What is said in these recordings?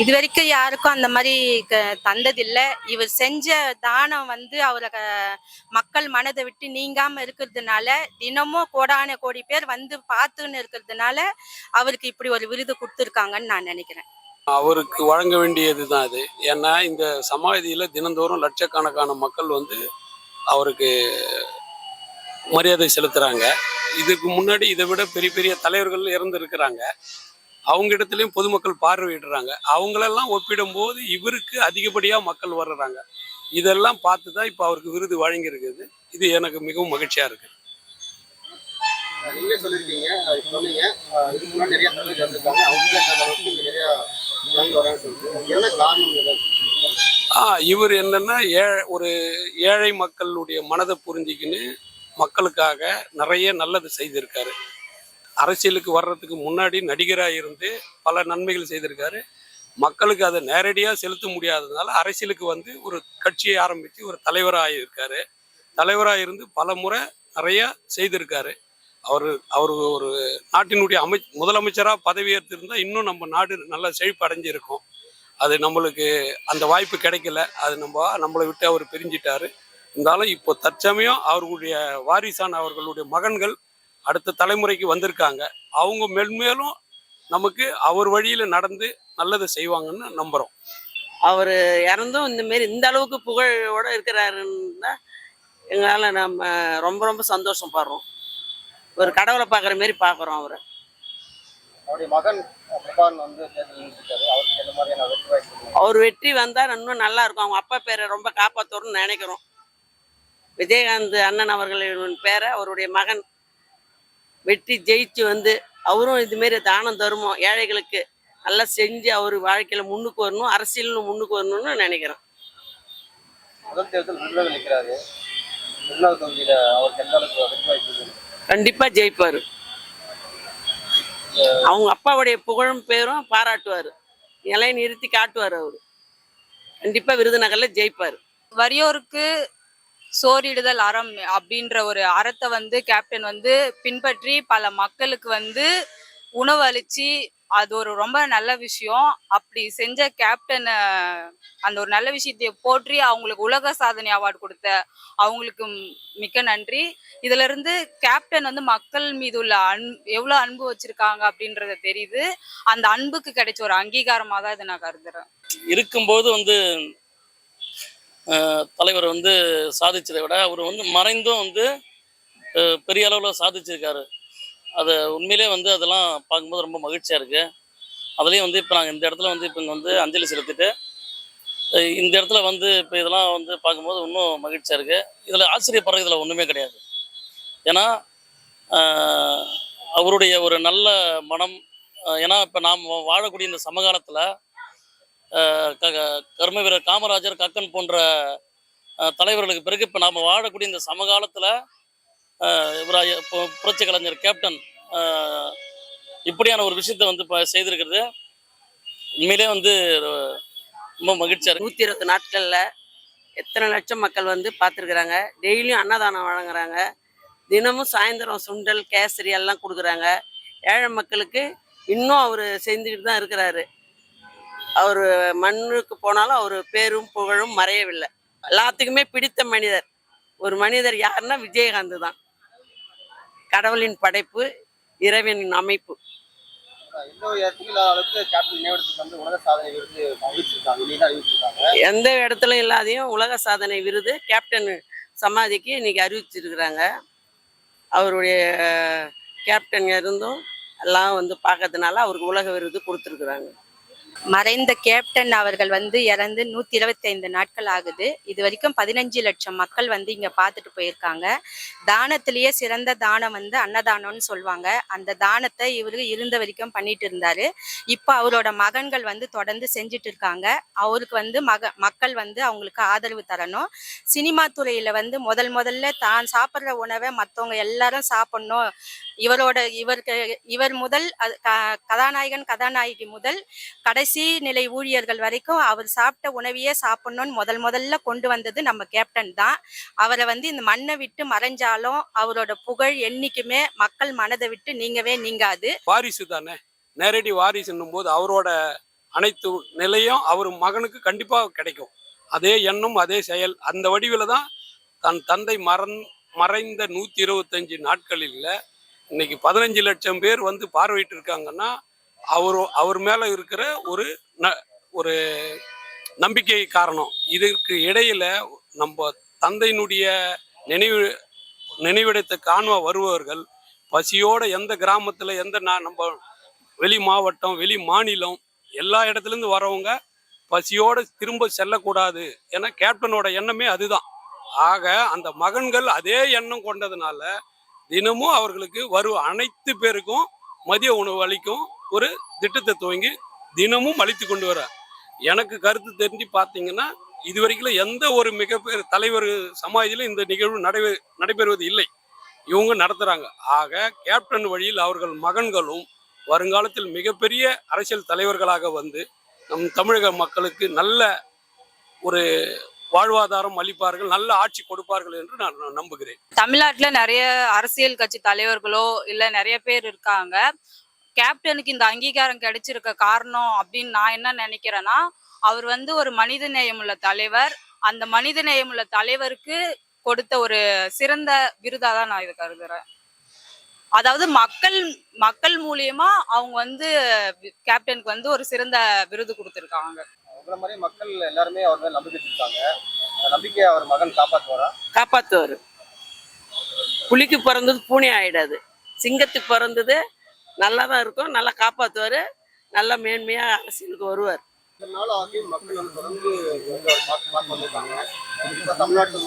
இது வரைக்கும் யாருக்கும் அந்த மாதிரி க- தந்ததில்ல. இவர் செஞ்ச தானம் வந்து அவரை மக்கள் மனதை விட்டு நீங்காம இருக்கிறதுனால தினமும் கோடான கோடி பேர் வந்து பார்த்துன்னு இருக்கிறதுனால அவருக்கு இப்படி ஒரு விருது கொடுத்துருக்காங்கன்னு நான் நினைக்கிறேன். அவருக்கு வழங்க வேண்டியது தான் அது ஏன்னா இந்த சமாதியில் தினந்தோறும் லட்சக்கணக்கான மக்கள் வந்து அவருக்கு மரியாதை செலுத்துகிறாங்க இதுக்கு முன்னாடி இதை விட பெரிய பெரிய தலைவர்கள் இறந்துருக்கிறாங்க அவங்க இடத்துலையும் பொதுமக்கள் பார்வையிடுறாங்க. அவங்களெல்லாம் ஒப்பிடும்போது இவருக்கு அதிகப்படியாக மக்கள் வர்றாங்க. இதெல்லாம் பார்த்து தான் இப்போ அவருக்கு விருது வழங்கியிருக்குது. இது எனக்கு மிகவும் மகிழ்ச்சியாக இருக்குது நீங்களே சொன்னீங்க. இதுக்கு முன்னாடி நிறைய இருந்திருக்காங்க. அவங்க நிறைய என்ன காரணம் ஆ இவர் என்னன்னா ஏ ஒரு ஏழை மக்களுடைய மனதை புரிஞ்சிக்கின்னு மக்களுக்காக நிறைய நல்லது செய்திருக்காரு. அரசியலுக்கு வர்றதுக்கு முன்னாடி நடிகராக இருந்து பல நன்மைகள் செய்திருக்காரு. மக்களுக்கு அதை நேரடியாக செலுத்த முடியாததுனால அரசியலுக்கு வந்து ஒரு கட்சியை ஆரம்பித்து ஒரு தலைவராக இருக்காரு. தலைவராக இருந்து பல முறை நிறையா செய்திருக்காரு. அவர் அவர் ஒரு நாட்டினுடைய அமை முதலமைச்சராக பதவியேற்றிருந்தால் இன்னும் நம்ம நாடு நல்லா செழிப்பு அடைஞ்சிருக்கும். அது நம்மளுக்கு அந்த வாய்ப்பு கிடைக்கல. அது நம்ம நம்மளை விட்டு அவர் பிரிஞ்சிட்டாரு. இருந்தாலும் இப்போ தற்சமயம் அவர்களுடைய வாரிசான அவர்களுடைய மகன்கள் அடுத்த தலைமுறைக்கு வந்திருக்காங்க. அவங்க மென்மேலும் நமக்கு அவர் வழியில நடந்து நல்லதை செய்வாங்கன்னு நம்புறோம். அவர் இறந்தும் இந்த மாரி இந்த அளவுக்கு புகழோட இருக்கிறாருன்னா எங்களால் நம்ம ரொம்ப ரொம்ப சந்தோஷப்படுறோம் ஒரு கடவுளை பார்க்குற மாரி பார்க்குறோம் அவரை. அவருடைய மகன்? அவர் வெற்றி வந்தால் இன்னும் நல்லா இருக்கும். அவங்க அப்பா பேரை ரொம்ப காப்பாற்றணும்னு நினைக்கிறோம். விஜயகாந்த் அண்ணன் அவர்களின் பேரை அவருடைய மகன் வெற்றி ஜெயிச்சு வந்து அவரும் இதுமாரி தானம் தருமம் ஏழைகளுக்கு நல்லா செஞ்சு அவர் வாழ்க்கையில் முன்னுக்கு வரணும் அரசியலும் முன்னுக்கு வரணும்னு நினைக்கிறேன் கண்டிப்பாக ஜெயிப்பார். அவங்க அப்பாவுடைய புகழும் பேரும் பாராட்டுவார். நிலை நிறுத்தி காட்டுவார் அவர். கண்டிப்பாக விருதுநகரில் ஜெயிப்பார். வறியோருக்கு சோரிடுதல் அறம் அப்படின்ற ஒரு அறத்தை வந்து கேப்டன் வந்து பின்பற்றி பல மக்களுக்கு வந்து உணவு அளிச்சு அது ஒரு ரொம்ப நல்ல விஷயம். அப்படி செஞ்ச கேப்டனை அந்த ஒரு நல்ல விஷயத்தை போற்றி அவங்களுக்கு உலக சாதனை அவார்டு கொடுத்த அவங்களுக்கு மிக்க நன்றி. இதுல இருந்து கேப்டன் வந்து மக்கள் மீது உள்ள அன் எவ்வளோ அன்பு வச்சிருக்காங்க அப்படின்றத தெரியுது. அந்த அன்புக்கு கிடைச்ச ஒரு அங்கீகாரமா தான் இதை நான் கருதுறேன். இருக்கும்போது வந்து தலைவர் வந்து சாதிச்சதை விட அவர் வந்து மறைந்தும் வந்து பெரிய அளவில் சாதிச்சிருக்காரு. அதை உண்மையிலே வந்து அதெல்லாம் பார்க்கும்போது ரொம்ப மகிழ்ச்சியாக இருக்குது அதுலேயும் வந்து இப்போ நாங்கள் இந்த இடத்துல வந்து இப்போ இங்கே வந்து அஞ்சலி செலுத்திட்டு இந்த இடத்துல வந்து இப்போ இதெல்லாம் வந்து பார்க்கும்போது இன்னும் மகிழ்ச்சியாக இருக்குது இதில் ஆச்சரியப்படுறது இதில் ஒன்றுமே கிடையாது. ஏன்னா அவருடைய ஒரு நல்ல மனம் ஏன்னா இப்போ நாம் வாழக்கூடிய இந்த சமகாலத்தில் கர்ம வீரர் காமராஜர் கக்கன் போன்ற தலைவர்களுக்கு பிறகு இப்போ நாம் வாழக்கூடிய இந்த சமகாலத்தில் இவர் இப்போ புரட்சி கலைஞர் கேப்டன் இப்படியான ஒரு விஷயத்தை வந்து இப்போ செய்திருக்கிறது. உண்மையிலே வந்து ரொம்ப மகிழ்ச்சியாக நூற்றி இருபது நாட்களில் எத்தனை லட்சம் மக்கள் வந்து பார்த்துருக்குறாங்க. டெய்லியும் அன்னதானம் வழங்குறாங்க. தினமும் சாயந்தரம் சுண்டல் கேசரி எல்லாம் கொடுக்குறாங்க. ஏழை மக்களுக்கு இன்னும் அவர் செஞ்சுக்கிட்டு தான் இருக்கிறாரு. அவர் மண்ணுக்கு போனாலும் அவர் பேரும் புகழும் மறையவில்லை. எல்லாத்துக்குமே பிடித்த மனிதர். ஒரு மனிதர் யாருன்னா விஜயகாந்த் தான். கடவுளின் படைப்பு இறைவனின் அமைப்பு. அளவுக்கு கேப்டன் விருது எந்த இடத்துல இல்லாதையும் உலக சாதனை விருது. கேப்டன் சமாதிக்கு இன்னைக்கு அறிவிச்சிருக்கிறாங்க. அவருடைய கேப்டன் இருந்தும் எல்லாம் வந்து பார்க்கறதுனால அவருக்கு உலக விருது கொடுத்துருக்குறாங்க. மறைந்த கேப்டன் அவர்கள் வந்து இறந்து நூத்தி இருபத்தி ஐந்து நாட்கள் ஆகுது. இது வரைக்கும் பதினஞ்சு லட்சம் மக்கள் வந்து இங்க பார்த்துட்டு போயிருக்காங்க. தானத்திலேயே சிறந்த தானம் வந்து அன்னதானம்னு சொல்லுவாங்க. அந்த தானத்தை இவரு இருந்த வரைக்கும் பண்ணிட்டு இருந்தாரு. இப்போ அவரோட மகன்கள் வந்து தொடர்ந்து செஞ்சுட்டு இருக்காங்க. அவருக்கு வந்து மக மக்கள் வந்து அவங்களுக்கு ஆதரவு தரணும். சினிமா துறையில வந்து முதல் முதல்ல தான் சாப்பிட்ற உணவை மற்றவங்க எல்லாரும் சாப்பிடணும். இவரோட இவருக்கு இவர் முதல் அது க- கதாநாயகன் கதாநாயகி முதல் கடைசி நிலை ஊழியர்கள் வரைக்கும் அவர் சாப்பிட்ட உணவையே சாப்பிடணும்னு முதல் முதல்ல கொண்டு வந்தது நம்ம கேப்டன் தான். அவரை வந்து இந்த மண்ணை விட்டு மறைஞ்சாலும் அவரோட புகழ் என்னைக்குமே மக்கள் மனதை விட்டு நீங்கவே நீங்காது. வாரிசு தானே? நேரடி வாரிசுன்னும் போது அவரோட அனைத்து நிலையும் அவர் மகனுக்கு கண்டிப்பாக கிடைக்கும். அதே எண்ணம் அதே செயல். அந்த வடிவில் தான் தன் தந்தை மறந் மறைந்த நூற்றி இருபத்தஞ்சு நாட்களில் இன்னைக்கு பதினஞ்சு லட்சம் பேர் வந்து பார்வையிட்டு இருக்காங்கன்னா அவர் அவர் மேலே இருக்கிற ஒரு ந ஒரு நம்பிக்கை காரணம். இதற்கு இடையில நம்ம தந்தையினுடைய நினைவு நினைவிடத்தை காண வருபவர்கள் பசியோட எந்த கிராமத்தில் எந்த நான் நம்ம வெளி மாவட்டம் வெளி மாநிலம் எல்லா இடத்துலேருந்து வரவங்க பசியோட திரும்ப செல்லக்கூடாது ஏன்னா கேப்டனோட எண்ணமே அதுதான். ஆக அந்த மகன்கள் அதே எண்ணம் கொண்டதுனால தினமும் அவர்களுக்கு வரும் அனைத்து பேருக்கும் மதிய உணவு அளிக்கும். ஒரு திட்டத்தை துவங்கி தினமும் அளித்து கொண்டு வர எனக்கு கருத்து தெரிஞ்சு பார்த்தீங்கன்னா இது வரைக்கும் எந்த ஒரு மிகப்பெரிய தலைவர் சமாஜிலும் இந்த நிகழ்வு நடைபெ நடைபெறுவது இல்லை. இவங்க நடத்துறாங்க. ஆக கேப்டன் வழியில் அவர்கள் மகன்களும் வருங்காலத்தில் மிகப்பெரிய அரசியல் தலைவர்களாக வந்து நம் தமிழக மக்களுக்கு நல்ல ஒரு வாழ்வாதாரம் அளிப்பார்கள் நல்ல ஆட்சி கொடுப்பார்கள் என்று நான் நம்புகிறேன். தமிழ்நாட்டில் நிறைய அரசியல் கட்சி தலைவர்களோ இல்லை நிறைய பேர் இருக்காங்க. கேப்டனுக்கு இந்த அங்கீகாரம் கிடைச்சிருக்க காரணம் அப்படின்னு நான் என்ன நினைக்கிறேன்னா அவர் வந்து ஒரு மனித நேயமுள்ள தலைவர். அந்த மனித நேயமுள்ள தலைவருக்கு கொடுத்த ஒரு சிறந்த விருதா தான் நான் இதை கருதுறேன். அதாவது மக்கள் மக்கள் மூலியமா அவங்க வந்து கேப்டனுக்கு வந்து ஒரு சிறந்த விருது கொடுத்திருக்காங்க. உங்களை மாதிரி மக்கள் எல்லாருமே அவர் மேல நம்பிக்கை வச்சிருக்காங்க. அந்த நம்பிக்கையை அவர் மகன் காப்பாற்றுவாரா காப்பாற்றுவார் புலிக்கு பிறந்தது பூனை ஆயிடாது. சிங்கத்துக்கு பிறந்தது நல்லா தான் இருக்கும் நல்லா காப்பாற்றுவார் நல்லா மேன்மையாக அரசியலுக்கு வருவார். மக்கள் வந்து தொடர்ந்து தமிழ்நாட்டு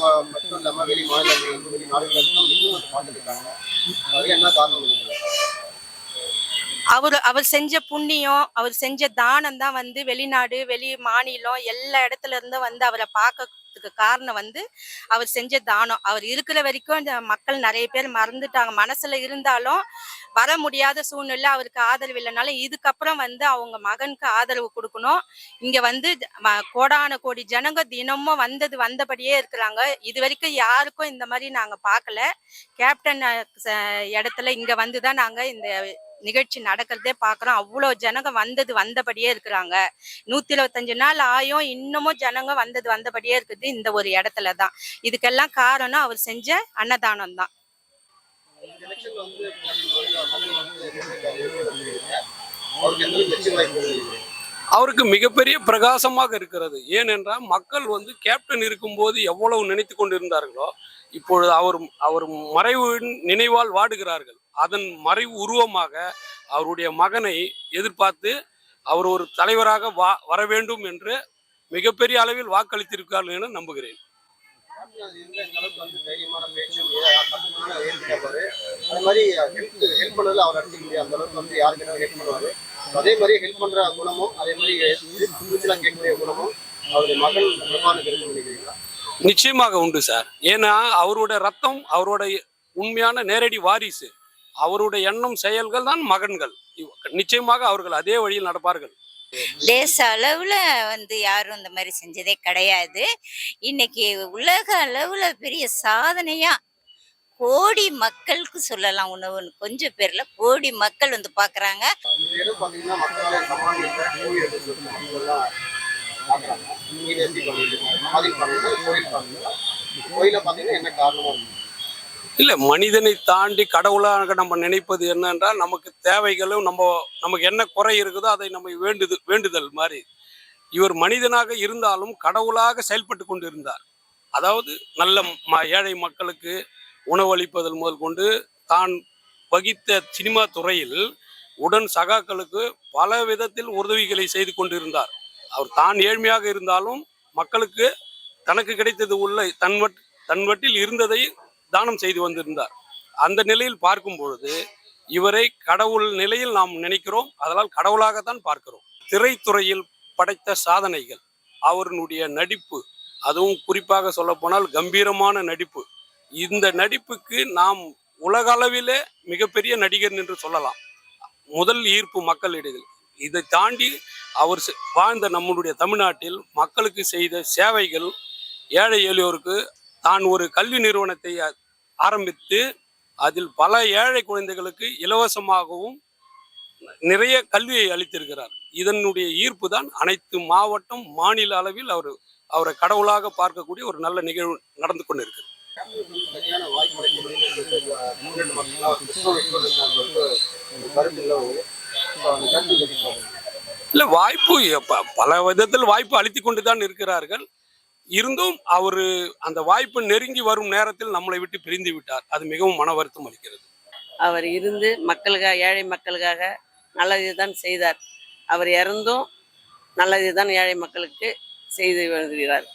அவர் அவர் செஞ்ச புண்ணியம் அவர் செஞ்ச தானம் தான் வந்து வெளிநாடு வெளி மாநிலம் எல்லா இடத்துல இருந்து வந்து அவரை பார்க்கறதுக்கு காரணம் வந்து அவர் செஞ்ச தானம். அவர் இருக்கிற வரைக்கும் இந்த மக்கள் நிறைய பேர் மறந்துட்டாங்க. மனசுல இருந்தாலும் வர முடியாத சூழ்நிலை அவருக்கு ஆதரவு இல்லைனாலும் இதுக்கப்புறம் வந்து அவங்க மகனுக்கு ஆதரவு கொடுக்கணும். இங்க வந்து கோடான கோடி ஜனங்க தினமும் வந்தது வந்தபடியே இருக்கிறாங்க. இது வரைக்கும் யாருக்கும் இந்த மாதிரி நாங்க பார்க்கல. கேப்டன் ச- இடத்துல இங்க வந்துதான் நாங்க இந்த நிகழ்ச்சி நடக்கிறதே பார்க்குறோம் அவ்வளோ ஜனங்க வந்தது வந்தபடியே இருக்கிறாங்க. நூற்றி இருபத்தஞ்சு நாள் ஆயும் இன்னமும் ஜனங்க வந்தது வந்தபடியே இருக்குது இந்த ஒரு இடத்துல தான் இதுக்கெல்லாம் காரணம் அவர் செஞ்ச அன்னதானம் தான். அவருக்கு அவருக்கு மிகப்பெரிய பிரகாசமாக இருக்கிறது. ஏனென்றால் மக்கள் வந்து கேப்டன் இருக்கும்போது எவ்வளவு நினைத்து கொண்டிருந்தார்களோ இப்பொழுது அவர் அவர் மறைவு நினைவால் வாடுகிறார்கள். அதன் மறைவு உருவமாக அவருடைய மகனை எதிர்பார்த்து அவர் ஒரு தலைவராக வா வர வேண்டும் என்று மிகப்பெரிய அளவில் வாக்களித்திருக்கார்கள் என நம்புகிறேன். அதே மாதிரி ஹெல்ப் பண்ற குணமும் அதே கேட்கக்கூடிய குணமும் அவருடைய மகள் நிச்சயமாக உண்டு சார். ஏன்னா அவருடைய ரத்தம் அவருடைய உண்மையான நேரடி வாரிசு. அவருடைய எண்ணம் செயல்கள் தான் மகன்கள். நிச்சயமாக அவர்கள் அதே வழியில் நடப்பார்கள். தேச அளவுல வந்து யாரும் இந்த மாதிரி செஞ்சதே கிடையாது. இன்னைக்கு உலக அளவுல பெரிய சாதனையா கோடி மக்களுக்கு சொல்லலாம் உணவுன்னு. கொஞ்சம் பேர்ல கோடி மக்கள் வந்து பாக்குறாங்க. கோயில் என்ன இருக்கு. இல்லை மனிதனை தாண்டி கடவுளாக நம்ம நினைப்பது என்னென்றால் நமக்கு தேவைகளும் நம்ம நமக்கு என்ன குறை இருக்குதோ அதை நம்ம வேண்டுது வேண்டுதல் மாதிரி. இவர் மனிதனாக இருந்தாலும் கடவுளாக செயல்பட்டு கொண்டு இருந்தார் அதாவது நல்ல ம- ஏழை மக்களுக்கு உணவளிப்பதல் முதல் கொண்டு தான் வகித்த சினிமா துறையில் உடன் சகாக்களுக்கு பல விதத்தில் உதவிகளை செய்து கொண்டிருந்தார். அவர் தான் ஏழ்மையாக இருந்தாலும் மக்களுக்கு தனக்கு கிடைத்தது உள்ள தன்வட் தன்வட்டில் இருந்ததை தானம் செய்து வந்திருந்தார். அந்த நிலையில் பார்க்கும் பொழுது இவரை கடவுள் நிலையில் நாம் நினைக்கிறோம். அதனால் கடவுளாகத்தான் பார்க்கிறோம். திரைத்துறையில் படைத்த சாதனைகள் அவருடைய நடிப்பு அதுவும் குறிப்பாக சொல்லப்போனால் கம்பீரமான நடிப்பு. இந்த நடிப்புக்கு நாம் உலக அளவிலே மிகப்பெரிய நடிகர் என்று சொல்லலாம். முதல் ஈர்ப்பு மக்களிடையில். இதை தாண்டி அவர் செ- வாழ்ந்த நம்மளுடைய தமிழ்நாட்டில் மக்களுக்கு செய்த சேவைகள் ஏழை எளியோருக்கு தான் ஒரு கல்வி நிறுவனத்தை ஆரம்பித்து அதில் பல ஏழை குழந்தைகளுக்கு இலவசமாகவும் நிறைய கல்வியை அளித்திருக்கிறார். இதனுடைய ஈர்ப்பு தான் அனைத்து மாவட்டம் மாநில அளவில் அவர் அவரை கடவுளாக பார்க்கக்கூடிய ஒரு நல்ல நிகழ்வு நடந்து கொண்டிருக்கு. இல்லை வாய்ப்பு பல விதத்தில் வாய்ப்பு அளித்து கொண்டு தான் இருக்கிறார்கள். இருந்தும் அவர் அந்த வாய்ப்பு நெருங்கி வரும் நேரத்தில் நம்மளை விட்டு பிரிந்து விட்டார். அது மிகவும் மன வருத்தம் அளிக்கிறது. அவர் இருந்து மக்களுக்காக ஏழை மக்களுக்காக நல்லது தான் செய்தார். அவர் இறந்தும் நல்லது தான் ஏழை மக்களுக்கு செய்து வருகிறார்